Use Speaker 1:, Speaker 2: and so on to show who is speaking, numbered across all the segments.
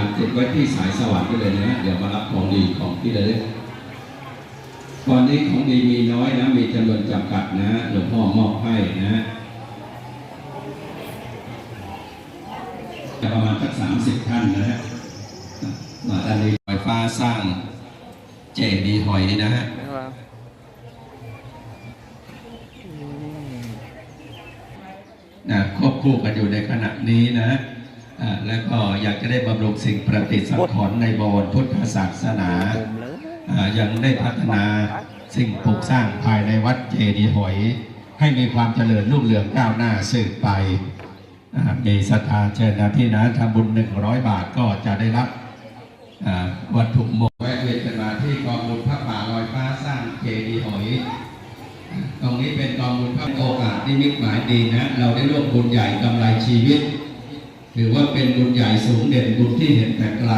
Speaker 1: านติดไว้ที่สายสวรรค์ไปเลยนะเดี๋ยวมารับของดีของที่ระลึกตอนนี้ของดีมีน้อยนะ มีจำนวนจำกัดนะหลวงพ่อมอบให้นะประมาณสักสามสิบท่านนะฮะมาด้านนี้ไฟฟ้าสร้างเจดีหอยนะฮะ
Speaker 2: นะครับ
Speaker 1: นะควบคู่กันอยู่ในขณะนี้นะ แล้วก็อยากจะได้บำรุงสิ่งประดิษฐ์สังขรณ์ในบสถ์พุทธศาสนา
Speaker 2: มุมเลย
Speaker 1: อ่ายังได้พัฒนาสิ่งปลูกสร้างภายในวัดเจดีย์หอย ให้มีความเจริญรุ่งเรืองก้าวหน้าสืบไป มีศรัทธาเชิญนะพี่นะทำบุญหนึ่งร้อยบาทก็จะได้รับวัตถุมงคลแวะเวียนกันมาที่กองบุญพระป่าลอยฟ้าสร้างเจดีย์หอย ตรงนี้เป็นกองบุญพระโอกาสที่มิตรหมายดีนะ เราได้ร่วมบุญใหญ่กำไรชีวิต ถือว่าเป็นบุญใหญ่สูงเด่นบุญที่เห็นแต่ไกล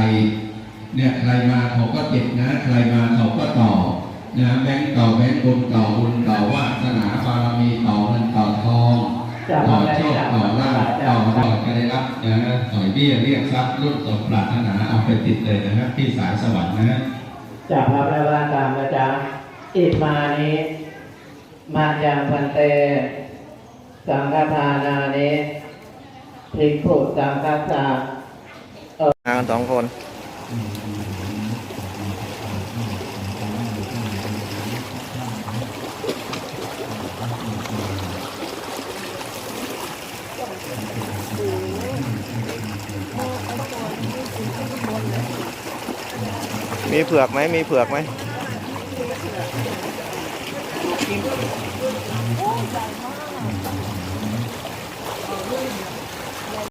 Speaker 1: เนี่ยใครมาเขาก็ติดนะ ใครมาเขาก็ต่อนะแบงค์ต่อแบงค์บุญต่อบุญต่อวาสนาบารมีต่อเงินต่อทองต่อโชคต่อลาภต่อต่อจะได้รับนะต่อยเบี้ยเรียกทรัพย์รุ่นสมปรารถนาเอาไปติดเลยนะครับที่สายสวรรค์นะ
Speaker 3: จากพระแม่ว่าตามนะจ๊ะอิมานิมายังพันเต สังฆทานานิ ภิกขุสังฆสา
Speaker 2: มากันสองคนมีเผือกไหมมีเผือกไหม